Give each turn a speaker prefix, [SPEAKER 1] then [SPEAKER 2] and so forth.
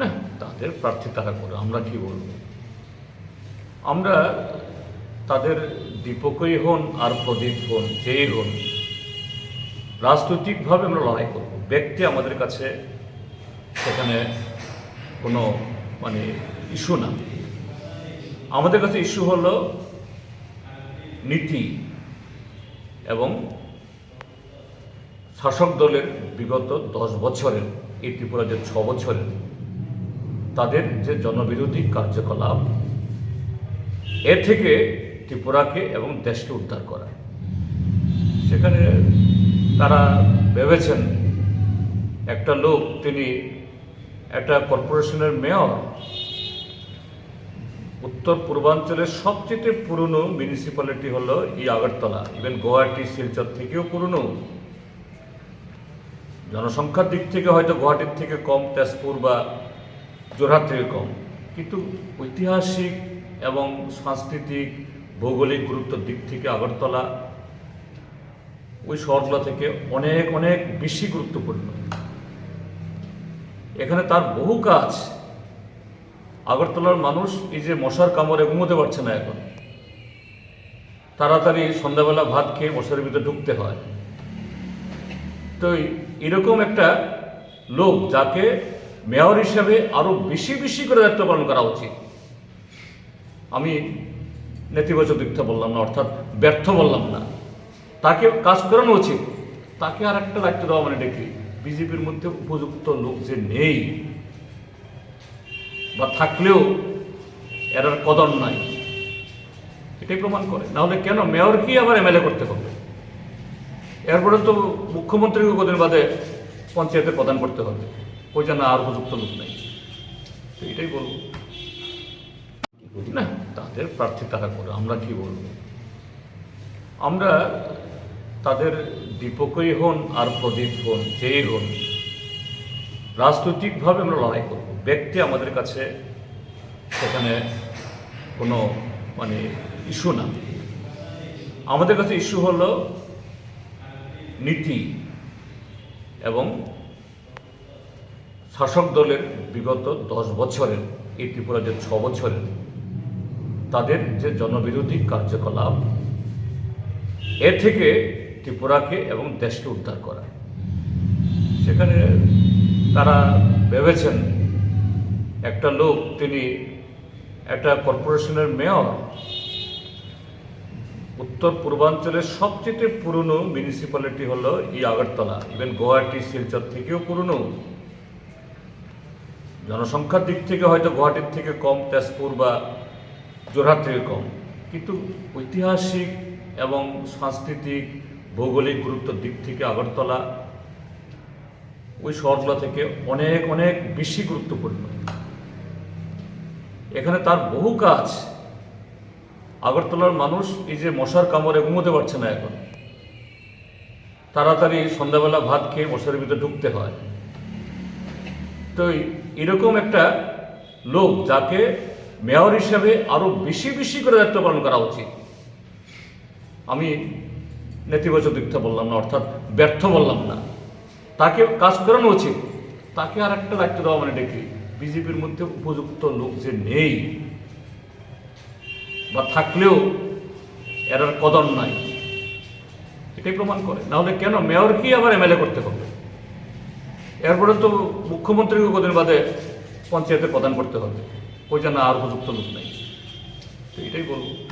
[SPEAKER 1] না, তাদের প্রার্থী তারা করে, আমরা কি বলব? আমরা তাদের দীপকই হন আর প্রদীপ হন, যেই হন, রাজনৈতিকভাবে আমরা লড়াই করব। ব্যক্তি আমাদের কাছে সেখানে কোনো মানে ইস্যু না। আমাদের কাছে ইস্যু হলো নীতি এবং শাসক দলের বিগত দশ বছরের, এই ত্রিপুরা যে ছ বছরের তাদের যে জনবিরোধী কার্যকলাপ এ থেকে ত্রিপুরাকে এবং দেশকে উদ্ধার করা। সেখানে তারা ভেবেছেন, একটা লোক, তিনি একটা কর্পোরেশনের মেয়র, উত্তর পূর্বাঞ্চলের সবচেয়ে পুরনো মিউনিসিপ্যালিটি হলো এই আগরতলা ইভেন গুয়াহাটি শিলচর থেকেও পুরনো। জনসংখ্যার দিক থেকে হয়তো গুয়াহাটির থেকে কম, তেজপুর বা জোরহাট থেকে কম। কিন্তু ঐতিহাসিক এবং সাংস্কৃতিক ভৌগোলিক গুরুত্বের দিক থেকে আগরতলা ওই শহরগুলো থেকে অনেক অনেক বেশি গুরুত্বপূর্ণ। এখানে তার বহু কাজ। আগরতলার মানুষ এই যে মশার কামড়ে ঘুমোতে পারছে না এখন। তাড়াতাড়ি সন্ধ্যাবেলা ভাত খেয়ে মশার ভিতরে ঢুকতে হয়। তো এরকম একটা লোক যাকে মেয়র হিসাবে আরও বেশি বেশি করে দায়িত্ব পালন করা উচিত। আমি নেতিবাচক দিকটা বললাম না, অর্থাৎ ব্যর্থ বললাম না। তাকে কাজ করানো উচিত। তাকে আর একটা দায়িত্ব দেওয়া মানে দেখি বিজেপির মধ্যে উপযুক্ত লোক যে নেই বা থাকলেও এরার কদর নাই, এটাই প্রমাণ করে। নাহলে কেন? মেয়রকেই আবার এমএলএ করতে হবে। এরপরে তো মুখ্যমন্ত্রীকে কদিন বাদে পঞ্চায়েতের প্রদান করতে হবে। ওই জন্য আর উপযুক্ত লোক নেই। তো এটাই বলব। না, তাদের প্রার্থী তারা করে আমরা কি বলব? আমরা তাদের দীপকই হন আর প্রদীপ হন, যেই হন, রাজনৈতিকভাবে আমরা লড়াই করব। ব্যক্তি আমাদের কাছে সেখানে কোনো মানে ইস্যু না। আমাদের কাছে ইস্যু হলো নীতি এবং শাসক দলের বিগত দশ বছরের, এই ত্রিপুরা যে ছ বছরের, তাদের যে জনবিরোধী কার্যকলাপ, এ থেকে ত্রিপুরাকে এবং দেশকে উদ্ধার করা। সেখানে তারা ভেবেছেন, একটা লোক, তিনি একটা কর্পোরেশনের মেয়র, উত্তর পূর্বাঞ্চলের সবচেয়ে পুরনো মিউনিসিপ্যালিটি হলো এই আগরতলা ইভেন গুয়াহাটি শিলচর থেকেও পুরনো। জনসংখ্যার দিক থেকে হয়তো গুয়াহাটির থেকে কম, তেজপুর বা জোরহাট থেকে কম। কিন্তু ঐতিহাসিক এবং সাংস্কৃতিক ভৌগোলিক গুরুত্বের দিক থেকে আগরতলা ওই শহরগুলো থেকে অনেক অনেক বেশি গুরুত্বপূর্ণ। এখানে তার বহু কাজ। আগরতলার মানুষ এই যে মশার কামড়ে ঘুমোতে পারছে না এখন। তাড়াতাড়ি সন্ধ্যাবেলা ভাত খেয়ে মশার ভিতরে ঢুকতে হয়। তো এরকম একটা লোক যাকে মেয়র হিসাবে আরও বেশি বেশি করে দায়িত্ব পালন করা উচিত। আমি নেতিবাচক দিকটা বললাম না, অর্থাৎ ব্যর্থ বললাম না। তাকে কাজ করানো উচিত। তাকে আর একটা দায়িত্ব দেওয়া মানে দেখি বিজেপির মধ্যে উপযুক্ত লোক যে নেই বা থাকলেও এরার কদর নাই, এটাই প্রমাণ করে। নাহলে কেন? মেয়রকেই আবার এমএলএ করতে হবে? এরপরে তো মুখ্যমন্ত্রীকে কদিন বাদে পঞ্চায়েতে প্রদান করতে হবে। ওই জন্য আর উপযুক্ত লোক নেই। তো এটাই বলব।